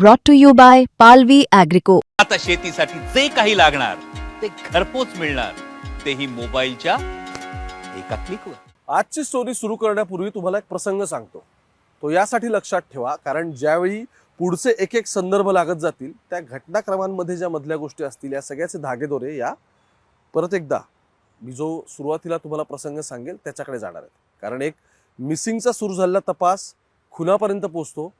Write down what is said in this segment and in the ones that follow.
brought to you by Palvi Agrico. आता शेतीसाठी जे काही लागणार ते घरपोच मिळणार. तेही मोबाईलच्या एका क्लिकवर आजची स्टोरी सुरू करण्यापूर्वी तुम्हाला एक प्रसंग सांगतो. तो यासाठी लक्षात ठेवा कारण ज्यावेळी पुढचे एक एक संदर्भ लागत जातील त्या घटनाक्रमांमध्ये ज्या मधल्या गोष्टी असतील या सगळ्याचे धागेदोरे या परत एकदा मी जो सुरुवातीला तुम्हाला प्रसंग सांगेल त्याच्याकडे जाणार आहेत. कारण एक मिसिंगचा सुरू झालेला तपास खुनापर्यंत पोहोचतो.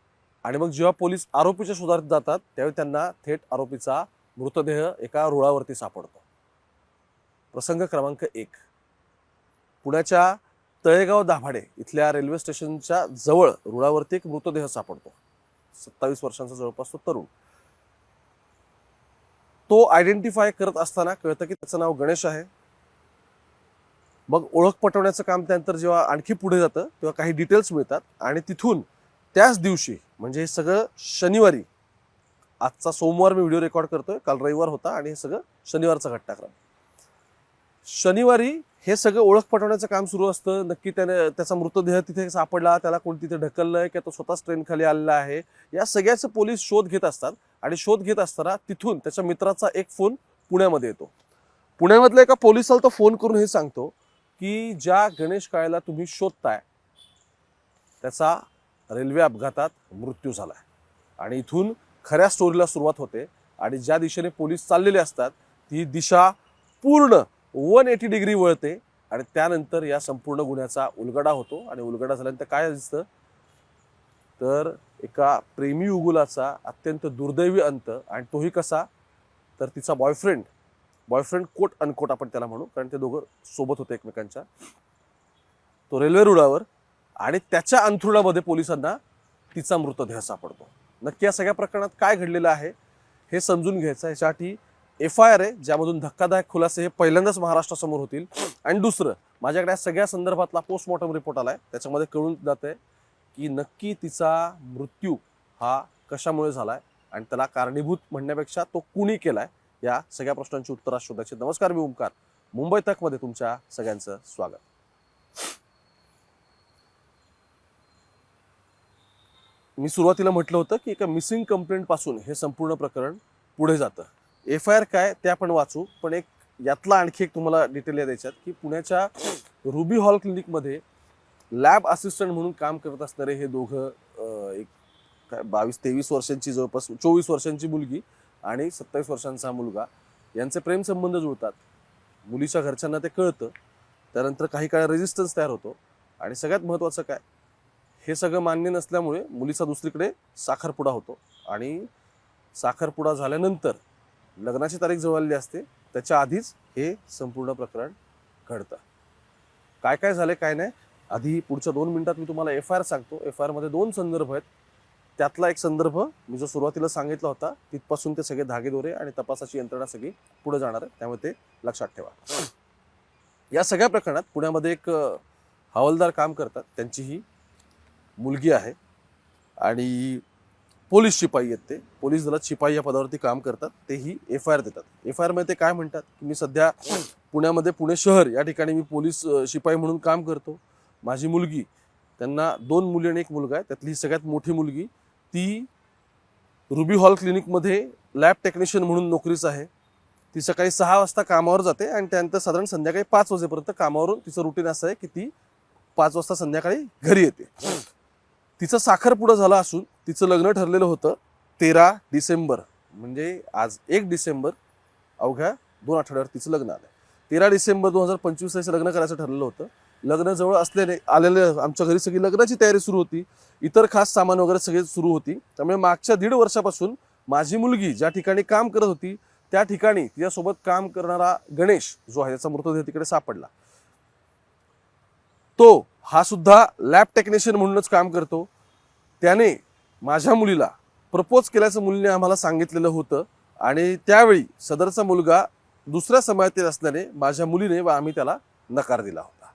आणि मग जेव्हा पोलीस आरोपीच्या शोधात जातात त्यावेळी त्यांना थेट आरोपीचा मृतदेह एका रुळावरती सापडतो. प्रसंग क्रमांक एक. पुण्याच्या तळेगाव दाभाडे इथल्या रेल्वे स्टेशनच्या जवळ रुळावरती एक मृतदेह सापडतो. सत्तावीस वर्षांचा जवळपास तो तरुण. तो आयडेंटिफाय करत असताना कळतं की त्याचं नाव गणेश आहे. मग ओळख पटवण्याचं काम त्यानंतर जेव्हा आणखी पुढे जातं तेव्हा काही डिटेल्स मिळतात आणि तिथून त्याच दिवशी म्हणजे हे सगळं शनिवारी आजचा सोमवार मी व्हिडिओ रेकॉर्ड करतोय काल रविवार होता आणि हे सगळं शनिवारचा घटनाक्रम. शनिवारी हे सगळं ओळख पटवण्याचं काम सुरू असतं. नक्की त्याने त्याचा मृतदेह तिथे सापडला त्याला कोण तिथे ढकललंय किंवा तो स्वतःच ट्रेन खाली आलेला आहे? या सगळ्याचं पोलीस शोध घेत असतात आणि शोध घेत असताना तिथून त्याच्या मित्राचा एक फोन पुण्यामध्ये येतो. पुण्यामधल्या एका पोलिसाला तो फोन करून हे सांगतो की ज्या गणेश काळेला तुम्ही शोधताय त्याचा रेल्वे अपघातात मृत्यू झालाय. आणि इथून खऱ्या स्टोरीला सुरुवात होते आणि ज्या दिशेने पोलीस चाललेले असतात ती दिशा पूर्ण वन एटी डिग्री वळते आणि त्यानंतर या संपूर्ण गुन्ह्याचा उलगडा होतो. आणि उलगडा झाल्यानंतर काय दिसतं? तर एका प्रेमी युगुलाचा अत्यंत दुर्दैवी अंत आणि तोही कसा? तर तिचा बॉयफ्रेंड बॉयफ्रेंड कोट अनकोट आपण त्याला म्हणू कारण ते दोघं सोबत होते एकमेकांच्या. तो रेल्वे रुळावर आणि त्याच्या अंथरुणामध्ये पोलिसांना तिचा मृतदेह सापडतो. नक्की या सगळ्या प्रकरणात काय घडलेलं आहे हे समजून घ्यायचं ह्याच्यासाठी एफ आय आर आहे ज्यामधून धक्कादायक खुलासे हे पहिल्यांदाच महाराष्ट्रासमोर होतील. आणि दुसरं माझ्याकडे या सगळ्या संदर्भातला पोस्टमॉर्टम रिपोर्ट आला आहे त्याच्यामध्ये कळून जात आहे की नक्की तिचा मृत्यू हा कशामुळे झाला आहे आणि त्याला कारणीभूत म्हणण्यापेक्षा तो कुणी केला आहे या सगळ्या प्रश्नांची उत्तरं शोधायची नमस्कार मी ओंकार मुंबई तकमध्ये तुमच्या सगळ्यांचं स्वागत. मी सुरुवातीला म्हटलं होतं की एका मिसिंग कंप्लेंटपासून हे संपूर्ण प्रकरण पुढे जातं. एफ आय आर काय ते आपण वाचू पण एक यातला आणखी एक तुम्हाला डिटेल या द्यायच्यात की पुण्याच्या रुबी हॉल क्लिनिकमध्ये लॅब असिस्टंट म्हणून काम करत असणारे हे दोघं एक काय बावीस तेवीस वर्षांची जवळपास चोवीस वर्षांची मुलगी आणि सत्तावीस वर्षांचा मुलगा यांचे प्रेमसंबंध जुळतात. मुलीच्या घरच्यांना ते कळतं. त्यानंतर काही काळ रेजिस्टन्स तयार होतो. आणि सगळ्यात महत्त्वाचं काय? हे सगळं मान्य नसल्यामुळे मुलीचा दुसरीकडे साखरपुडा होतो. आणि साखरपुडा झाल्यानंतर लग्नाची तारीख जवळली असते त्याच्या आधीच हे संपूर्ण प्रकरण घडतं. काय काय झालं काय नाही आधी पुढच्या दोन मिनिटात मी तुम्हाला एफ आय आर सांगतो. एफ आय आरमध्ये दोन संदर्भ आहेत. त्यातला एक संदर्भ मी जो सुरुवातीला सांगितला होता तिथपासून ते सगळे धागेदोरे आणि तपासाची यंत्रणा सगळी पुढे जाणार आहे. त्यामुळे ते लक्षात ठेवा. या सगळ्या प्रकरणात पुण्यामध्ये एक हवालदार काम करतात. त्यांची ही मुलगी आहे आणि पोलीस शिपाई आहेत ते. पोलीस दलात शिपाई या पदावरती काम करतात तेही एफ आय आर देतात. एफ आय आरमध्ये ते काय म्हणतात की मी सध्या पुण्यामध्ये पुणे शहर या ठिकाणी मी पोलीस शिपाई म्हणून काम करतो. माझी मुलगी त्यांना दोन मुली आणि एक मुलगा आहे. त्यातली ही सगळ्यात मोठी मुलगी ती रुबी हॉल क्लिनिकमध्ये लॅब टेक्निशियन म्हणून नोकरीच आहे. ती सकाळी सहा वाजता कामावर जाते आणि त्यानंतर साधारण संध्याकाळी पाच वाजेपर्यंत कामावरून तिचं रुटीन असं आहे की ती पाच वाजता संध्याकाळी घरी येते. तिचं साखरपुडा झाला असून तिचं लग्न ठरलेलं होतं तेरा डिसेंबर. म्हणजे आज एक डिसेंबर अवघ्या दोन आठवड्यावर तिचं लग्न आलं तेरा डिसेंबर दोन हजार पंचवीस सालीचं लग्न करायचं ठरलेलं होतं. लग्न जवळ असल्याने आलेले आमच्या घरी सगळी लग्नाची तयारी सुरू होती. इतर खास सामान वगैरे सगळे सुरू होती. त्यामुळे मागच्या दीड वर्षापासून माझी मुलगी ज्या ठिकाणी काम करत होती त्या ठिकाणी तिच्यासोबत काम करणारा गणेश जो आहे त्याचा मृतदेह तिकडे सापडला. तो हा सुद्धा लॅब टेक्निशियन म्हणूनच काम करतो. त्याने माझ्या मुलीला प्रपोज केल्याचं मुलीने आम्हाला सांगितलेलं होतं आणि त्यावेळी सदरचा मुलगा दुसऱ्या समाजातील असल्याने माझ्या मुलीने व आम्ही त्याला नकार दिला होता.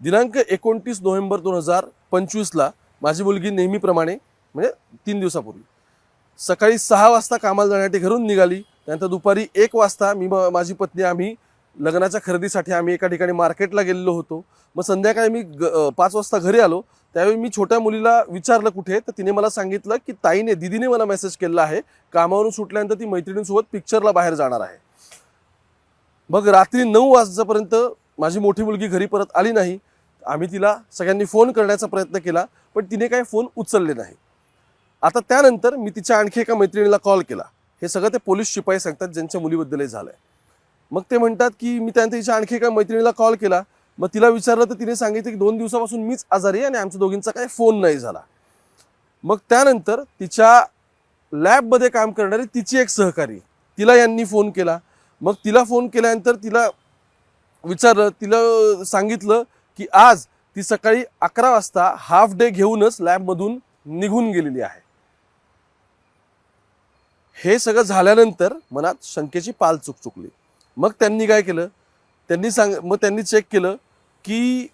दिनांक एकोणतीस नोव्हेंबर दोन हजार पंचवीसला माझी मुलगी नेहमीप्रमाणे म्हणजे तीन दिवसापूर्वी सकाळी सहा वाजता कामाला जाण्यासाठी घरून निघाली. त्यानंतर दुपारी एक वाजता मी माझी पत्नी आम्ही लग्नाच्या खरेदीसाठी आम्ही एका ठिकाणी मार्केटला गेलेलो होतो. मग संध्याकाळी मी ग पाच वाजता घरी आलो. त्यावेळी मी छोट्या मुलीला विचारलं कुठे तर तिने मला सांगितलं की ताईने दिदीने मला मेसेज केला आहे कामावरून सुटल्यानंतर ती मैत्रिणींसोबत पिक्चरला बाहेर जाणार आहे. मग रात्री नऊ वाजतापर्यंत माझी मोठी मुलगी घरी परत आली नाही. आम्ही तिला सगळ्यांनी फोन करण्याचा प्रयत्न केला पण तिने काही फोन उचलले नाही. आता त्यानंतर मी तिच्या आणखी एका मैत्रिणीला कॉल केला. हे सगळं ते पोलीस शिपाई सांगतात ज्यांच्या मुलीबद्दलही झालं आहे मग ते म्हणतात की मी त्यांच्या तिच्या आणखी एका मैत्रिणीला कॉल केला. मग तिला विचारलं तर तिने सांगितलं की दोन दिवसापासून मीच आजारी आहे आणि आमच्या दोघींचा काही फोन नाही झाला. मग त्यानंतर तिच्या लॅबमध्ये काम करणारी तिची एक सहकारी तिला यांनी फोन केला. मग तिला फोन केल्यानंतर तिला विचारलं तिला सांगितलं की आज ती सकाळी अकरा वाजता हाफ डे घेऊनच लॅबमधून निघून गेलेली आहे. हे सगळं झाल्यानंतर मनात शंकेची पाल चुक चुकली मग त्यांनी काय केलं? त्यांनी सांग मग त्यांनी चेक केलं की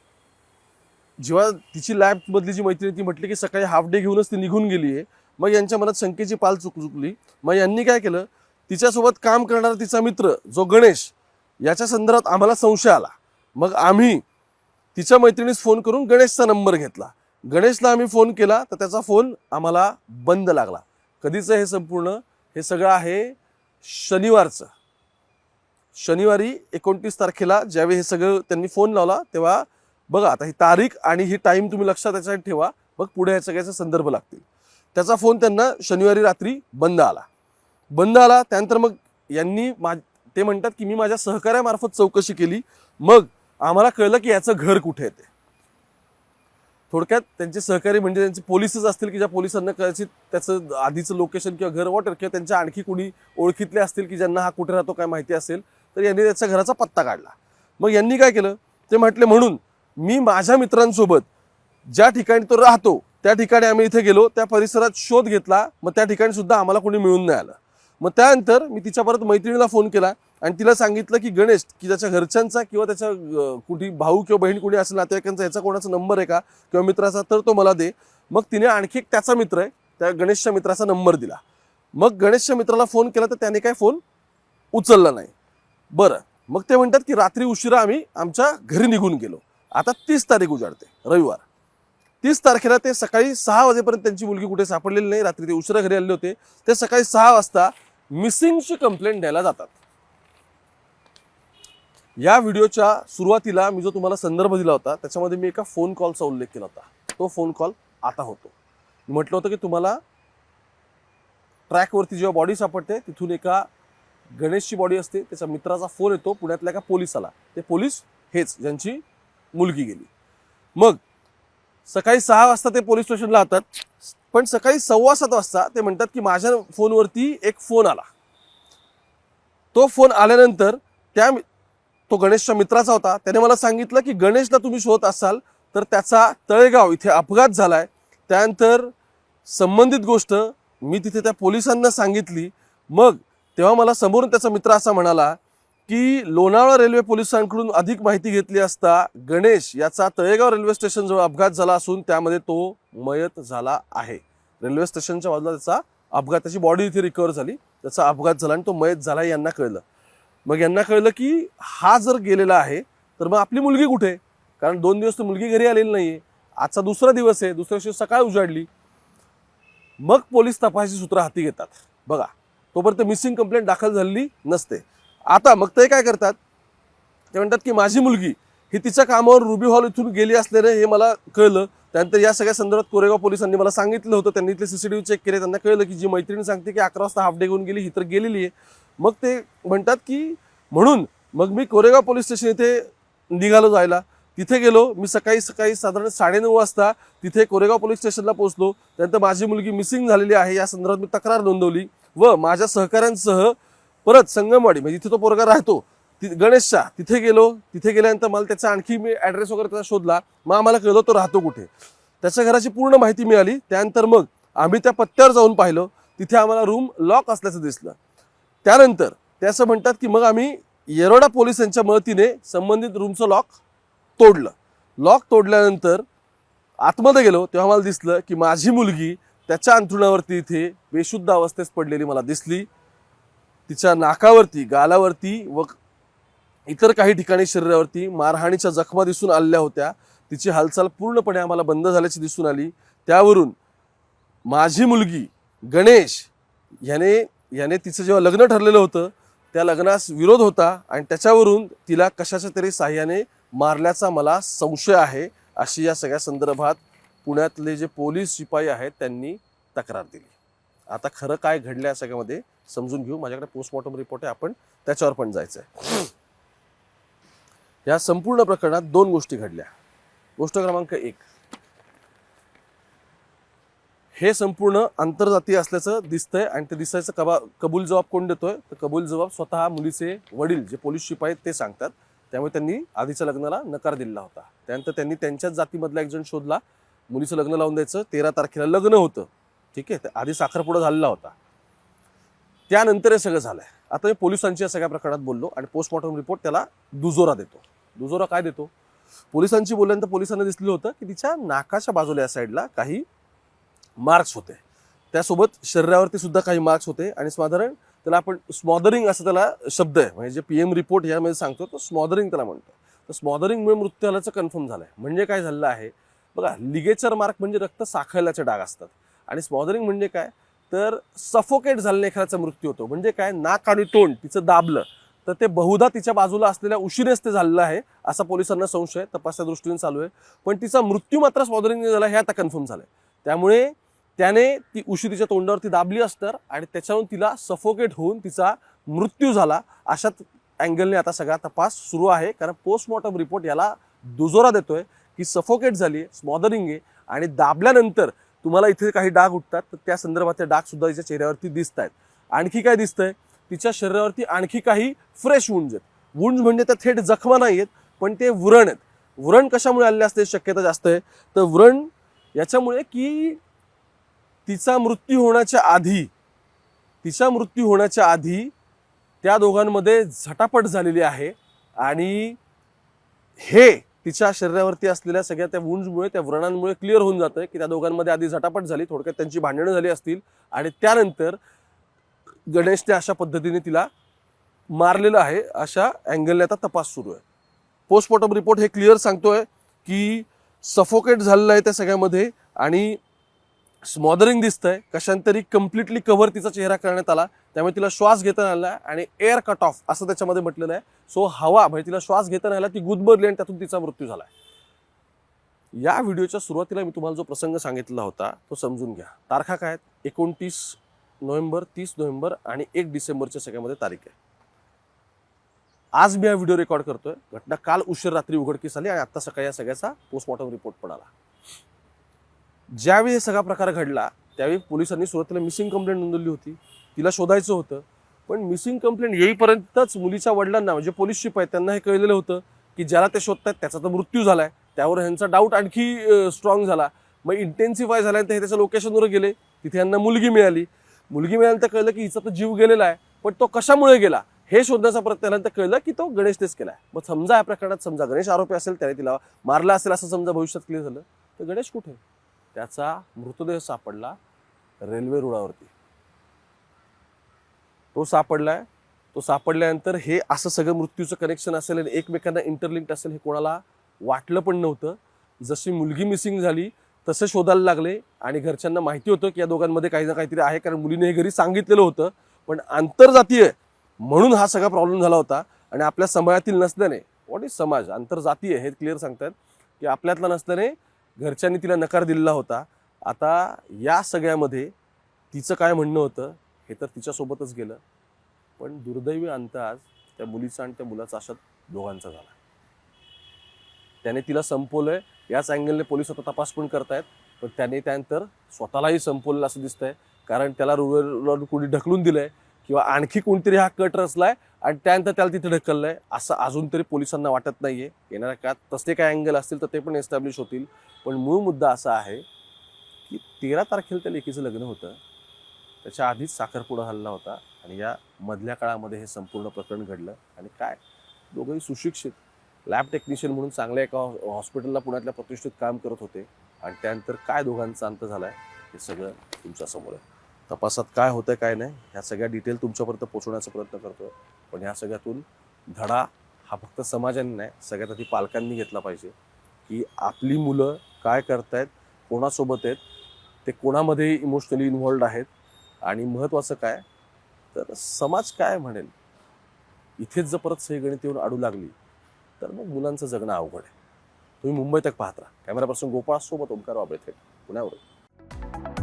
जेव्हा तिची लॅबमधली जी मैत्रिणी ती म्हटली की सकाळी हाफ डे घेऊनच ती निघून गेली आहे. मग यांच्या मनात शंकेची पाल चुक चुकली. मग यांनी काय केलं? तिच्यासोबत काम करणारा तिचा मित्र जो गणेश याच्या संदर्भात आम्हाला संशय आला. मग आम्ही तिच्या मैत्रिणीस फोन करून गणेशचा नंबर घेतला. गणेशला आम्ही फोन केला तर त्याचा फोन आम्हाला बंद लागला. कधीचं हे संपूर्ण? हे सगळं आहे शनिवारचं. शनिवारी एकोणतीस तारखेला ज्यावेळी हे सगळं त्यांनी फोन लावला तेव्हा बघा आता ही तारीख आणि ही टाईम तुम्ही लक्षात याच्यात ठेवा. मग पुढे या सगळ्याचे संदर्भ लागतील. त्याचा फोन त्यांना शनिवारी रात्री बंद आला. बंद आला त्यानंतर मग यांनी मा ते म्हणतात की मी माझ्या सहकार्यामार्फत चौकशी केली. मग आम्हाला कळलं की याचं घर कुठे येते थोडक्यात त्यांचे सहकारी म्हणजे त्यांचे पोलिसच असतील की ज्या पोलिसांना कदाचित त्याचं आधीचं लोकेशन किंवा घर वॉटर किंवा त्यांच्या आणखी कुणी ओळखीतले असतील की ज्यांना हा कुठे राहतो काय माहिती असेल. तर यांनी त्याचा घराचा पत्ता काढला. मग यांनी काय केलं? ते म्हटले म्हणून मी माझ्या मित्रांसोबत ज्या ठिकाणी तो राहतो त्या ठिकाणी आम्ही इथे गेलो त्या परिसरात शोध घेतला मग त्या ठिकाणी सुद्धा आम्हाला कोणी मिळून नाही आलं. मग त्यानंतर मी तिच्या परत मैत्रिणीला फोन केला आणि तिला सांगितलं की गणेश की त्याच्या घरच्यांचा किंवा त्याच्या कुठे भाऊ किंवा बहीण कुणी असेल नातेवाईकांचा याचा कोणाचा नंबर आहे का किंवा मित्राचा तर तो मला दे. मग तिने आणखी एक त्याचा मित्र आहे त्या गणेशच्या मित्राचा नंबर दिला. मग गणेशच्या मित्राला फोन केला तर त्याने काय फोन उचलला नाही. बरं. मग ते म्हणतात की रात्री उशिरा आम्ही आमच्या घरी निघून गेलो. आता तीस तारीख उजाडते रविवार. तीस तारखेला ते सकाळी सहा वाजेपर्यंत त्यांची मुलगी कुठे सापडलेली नाही रात्री ते उशिरा घरी आले होते. ते सकाळी सहा वाजता मिसिंगची कंप्लेंट द्यायला जातात. या व्हिडिओच्या सुरुवातीला मी जो तुम्हाला संदर्भ दिला होता त्याच्यामध्ये मी एका फोन कॉलचा उल्लेख केला होता. तो फोन कॉल आता होतो. म्हटलं होतं की तुम्हाला ट्रॅकवरती जेव्हा बॉडी सापडते तिथून एका गणेशची बॉडी असते त्याच्या मित्राचा फोन येतो पुण्यातल्या एका पोलिसाला. ते पोलीस हेच ज्यांची मुलगी गेली. मग सकाळी सहा वाजता ते पोलीस स्टेशनला जातात पण सकाळी सव्वा सात वाजता ते म्हणतात की माझ्या फोनवरती एक फोन आला. तो फोन आल्यानंतर त्या तो गणेशच्या मित्राचा होता. त्याने मला सांगितलं की गणेशला तुम्ही शोधत असाल तर त्याचा तळेगाव इथे अपघात झालाय. त्यानंतर संबंधित गोष्ट मी तिथे त्या पोलिसांना सांगितली. मग तेव्हा मला समोरून त्याचा मित्र असा म्हणाला की लोणावळा रेल्वे पोलिसांकडून अधिक माहिती घेतली असता गणेश याचा तळेगाव रेल्वे स्टेशनजवळ अपघात झाला असून त्यामध्ये तो मयत झाला आहे. रेल्वे स्टेशनच्या बाजूला त्याचा अपघात त्याची बॉडी इथे रिकवर झाली. त्याचा अपघात झाला आणि तो मयत झाला यांना कळलं. मग यांना कळलं की हा जर गेलेला आहे तर मग आपली मुलगी कुठे? आहे? कारण दोन दिवस तर मुलगी घरी आलेली नाही आहे आजचा दुसरा दिवस आहे दुसऱ्या दिवशी सकाळ उजाडली. मग पोलीस तपासाची सूत्र हाती घेतात. बघा तोपर्यंत मिसिंग कंप्लेंट दाखल झालेली नसते. आता मग ते काय करतात? ते म्हणतात की माझी मुलगी ही तिच्या कामावर रुबी हॉल इथून गेली असल्याने हे मला कळलं. त्यानंतर या सगळ्या संदर्भात कोरेगाव पोलिसांनी मला सांगितलं होतं. त्यांनी इथले सीसीटीव्ही चेक केले. त्यांना कळलं की जी मैत्रिणी सांगते की अकरा वाजता हाफ डे घेऊन गेली ही तर गेलेली आहे. मग ते म्हणतात की म्हणून मग मी कोरेगाव पोलीस स्टेशन इथे निघालो जायला. तिथे गेलो. मी सकाळी सकाळी साधारण साडेनऊ वाजता तिथे कोरेगाव पोलीस स्टेशनला पोहोचलो. त्यानंतर माझी मुलगी मिसिंग झालेली आहे. या संदर्भात मी तक्रार नोंदवली. व माझ्या सहकाऱ्यांसह परत संगमवाडी म्हणजे तिथे तो पोरगा राहतो ति गणेशच्या तिथे गेलो तिथे गेल्यानंतर मला त्याचा आणखी मी ॲड्रेस वगैरे त्याचा शोधला मग आम्हाला कळलं तो राहतो कुठे. त्याच्या घराची पूर्ण माहिती मिळाली त्यानंतर मग आम्ही त्या पत्त्यावर जाऊन पाहिलं तिथे आम्हाला रूम लॉक असल्याचं दिसलं. त्यानंतर ते असं म्हणतात की मग आम्ही येरोडा पोलिसांच्या मदतीने संबंधित रूमचं लॉक तोडलं. लॉक तोडल्यानंतर आतमध्ये गेलो तेव्हा मला दिसलं की माझी मुलगी त्याच्या अंथरुणावरती इथे बेशुद्ध अवस्थेत पडलेली मला दिसली. तिच्या नाकावरती गालावरती व इतर काही ठिकाणी शरीरावरती मारहाणीच्या जखमा दिसून आलेल्या होत्या. तिची हालचाल पूर्णपणे आम्हाला बंद झाल्याची दिसून आली. त्यावरून माझी मुलगी गणेश याने याने तिचं जेव्हा लग्न ठरलेलं होतं त्या लग्नास विरोध होता आणि त्याच्यावरून तिला कशाच्या तरी साह्याने मारल्याचा मला संशय आहे अशी या सगळ्या संदर्भात पुण्यातले जे पोलीस शिपाई आहेत त्यांनी तक्रार दिली. आता खरं काय घडलं या सगळ्यामध्ये समजून घेऊ. माझ्याकडे पोस्टमॉर्टम रिपोर्ट आहे. आपण त्याच्यावर पण जायचं आहे या संपूर्ण प्रकरणात दोन गोष्टी घडल्या. गोष्ट क्रमांक एक. हे संपूर्ण आंतरजातीय असल्याचं दिसतंय आणि ते दिसायचं कबा कबूल जबाब कोण देतोय? तर कबूल जबाब स्वतः मुलीचे वडील जे पोलीस शिपाई आहेत ते सांगतात. त्यामुळे त्यांनी आधीच्या लग्नाला नकार दिला होता. त्यानंतर त्यांनी त्यांच्याच जातीमधला एक जण शोधला. मुलीचं लग्न लावून द्यायचं तेरा तारखेला लग्न होतं. ठीक आहे? आधी साखरपुडा झालेला होता. त्यानंतर हे सगळं झालंय. आता मी पोलिसांची या सगळ्या प्रकरणात बोललो आणि पोस्टमॉर्टम रिपोर्ट त्याला दुजोरा देतो. दुजोरा काय देतो? पोलिसांची बोलल्यानंतर पोलिसांना दिसलेलं होतं की तिच्या नाकाच्या बाजूला या साईडला काही मार्क्स होते. त्यासोबत शरीरावरती सुद्धा काही मार्क्स होते आणि साधारण त्याला आपण स्मॉदरिंग असं त्याला शब्द आहे. म्हणजे जे पी एम रिपोर्ट यामध्ये सांगतो तो स्मॉदरिंग त्याला म्हणतो. तर स्मॉदरिंगमुळे मृत्यू झाल्याचं कन्फर्म झालंय. म्हणजे काय झालं आहे? बघा लिगेचर मार्क म्हणजे रक्त साखळल्याचे डाग असतात. आणि स्मॉदरिंग म्हणजे काय? तर सफोकेट झालेल्या एखाद्याचा मृत्यू होतो. म्हणजे काय? नाक आणि तोंड तिचं दाबलं तर ते बहुधा तिच्या बाजूला असलेल्या उशिरेच ते झालेलं आहे असा पोलिसांना संशय तपासच्या दृष्टीने चालू आहे. पण तिचा मृत्यू मात्र स्मॉदरिंग झाला हे आता कन्फर्म झालं त्यामुळे त्याने ती उशी तिच्या तोंडावरती दाबली असतर आणि त्याच्यावरून तिला सफोकेट होऊन तिचा मृत्यू झाला अशात अँगलने आता सगळा तपास सुरू आहे. कारण पोस्टमॉर्टम रिपोर्ट याला दुजोरा देतोय. की सफोकेट झाली स्मॉदरिंग आहे आणि दाबल्यानंतर तुम्हाला इथे काही डाग उठतात तर त्या संदर्भातले डाग सुद्धा तिच्या चेहऱ्यावरती दिसत आहेत. आणखी काय दिसतंय? तिच्या शरीरावरती आणखी काही फ्रेश वुंड्स आहेत. वुंड्स म्हणजे त्या थेट जखमा नाही आहेत पण ते व्रण आहेत. व्रण कशामुळे आलेले असते? शक्यता जास्त आहे. तर व्रण याच्यामुळे की तिचा मृत्यू होण्याच्या आधी तिचा मृत्यू होण्याच्या आधी त्या दोघांमध्ये झटापट झालेली आहे आणि हे तिच्या शरीरावरती असलेल्या सगळ्या त्या वुंड्समुळे त्या व्रणांमुळे क्लिअर होऊन जातं की त्या दोघांमध्ये आधी झटापट झाली थोडक्यात त्यांची भांडणं झाली असतील. आणि त्यानंतर गणेशने अशा पद्धतीने तिला मारलेलं आहे अशा अँगलने आता तपास सुरू आहे. पोस्टमॉर्टम रिपोर्ट हे क्लिअर सांगतोय की सफोकेट झालेलं आहे त्या सगळ्यामध्ये आणि स्मॉदरिंग दिसतंय. कशांतरी कम्प्लिटली कव्हर तिचा चेहरा करण्यात आला. त्यामुळे तिला श्वास घेता आला आणि एअर कट ऑफ असं त्याच्यामध्ये म्हटलेलं आहे. सो हवा म्हणजे तिला श्वास घेता आला ती गुदमरली आणि त्यातून तिचा मृत्यू झाला या व्हिडिओच्या सुरुवातीला मी तुम्हाला जो प्रसंग सांगितला होता तो समजून घ्या. तारखा काय आहेत? एकोणतीस नोव्हेंबर तीस नोव्हेंबर आणि एक डिसेंबरच्या सगळ्यामध्ये तारीख आहे. आज मी हा व्हिडिओ रेकॉर्ड करतोय. घटना काल उशीर रात्री उघडकीस आली आणि आता सकाळी या सगळ्याचा पोस्टमॉर्टम रिपोर्ट पण आला ज्यावेळी हे सगळा प्रकार घडला त्यावेळी पोलिसांनी सुरुवातीला मिसिंग कंप्लेंट नोंदवली होती. तिला शोधायचं होतं. पण मिसिंग कंप्लेंट येईपर्यंतच मुलीच्या वडिलांना म्हणजे पोलीस शिप आहे त्यांना हे कळलेलं होतं की ज्याला ते शोधतायत त्याचा तर मृत्यू झाला आहे त्यावर ह्यांचा डाऊट आणखी स्ट्रॉंग झाला. मग इंटेन्सिफाय झाल्यानंतर हे त्याच्या लोकेशनवर गेले. तिथे यांना मुलगी मिळाली. मुलगी मिळाल्यानंतर कळलं की हिचा तर जीव गेलेला आहे पण तो कशामुळे गेला? हे शोधण्याचा प्रयत्न केल्यानंतर कळलं की तो गणेशनेच आहे मग समजा या प्रकरणात समजा गणेश आरोपी असेल त्याने तिला मारला असेल असं समजा भविष्यात क्लिअर झालं तर गणेश कुठे? त्याचा मृतदेह सापडला रेल्वे रुळावरती. तो सापडलाय. तो सापडल्यानंतर हे असं सगळं मृत्यूचं कनेक्शन असेल आणि एकमेकांना इंटरलिंक्ट असेल हे कोणाला वाटलं पण नव्हतं. जशी मुलगी मिसिंग झाली तसं शोधायला लागले आणि घरच्यांना माहिती होतं की या दोघांमध्ये काही ना काहीतरी आहे कारण मुलीने हे घरी सांगितलेलं होतं. पण आंतरजातीय म्हणून हा सगळा प्रॉब्लेम झाला होता आणि आपल्या समाजातील नसल्याने व्हॉट इज समाज? आंतरजातीय हे क्लिअर सांगतात की आपल्यातला नसल्याने घरच्यांनी तिला नकार दिलेला होता. आता या सगळ्यामध्ये तिचं काय म्हणणं होतं हे तर तिच्यासोबतच गेलं. पण दुर्दैवी अंत आज त्या मुलीचा आणि त्या मुलाचा अशात दोघांचा झाला. त्याने तिला संपवलंय. याच अँगलने पोलीस आता तपास पण करतायत. पण त्याने त्यानंतर स्वतःलाही संपवलेलं असं दिसतंय. कारण त्याला रुळवर कुणी ढकलून दिलंय. किंवा आणखी कोणतरी हा कट रचलाय आणि त्यानंतर त्याला तिथे ढकललंय. असं अजून तरी पोलिसांना वाटत नाहीये. येणाऱ्या काळात तसले काय अँगल असतील तर ते पण एस्टॅब्लिश होतील. पण मूळ मुद्दा असा आहे की तेरा तारखेला त्या लेखीचं लग्न होतं. त्याच्या आधीच साखरपुडा हल्ला होता आणि या मधल्या काळामध्ये हे संपूर्ण प्रकरण घडलं. आणि काय? दोघंही सुशिक्षित लॅब टेक्निशियन म्हणून चांगल्या एका हॉस्पिटलला पुण्यातल्या प्रतिष्ठित काम करत होते. आणि त्यानंतर काय दोघांचा अंत झाला आहे हे सगळं तुमच्यासमोर आहे. तपासात काय होतं काय नाही ह्या सगळ्या डिटेल तुमच्यापर्यंत पोहोचवण्याचा प्रयत्न करतोय. पण ह्या सगळ्यातून धडा हा फक्त समाजाने नाही सगळ्यात आधी पालकांनी घेतला पाहिजे की आपली मुलं काय करतायत कोणासोबत आहेत ते कोणामध्ये इमोशनली इन्व्हॉल्ड आहेत. आणि महत्त्वाचं काय तर समाज काय म्हणेल इथेच जर परत सही गणित येऊन अडू लागली तर मग मुलांचं जगणं अवघड आहे. तुम्ही मुंबई तक पाहत राहा. कॅमेरापर्सन गोपाळ सोबत ओमकार वाबळे थेट पुण्यावर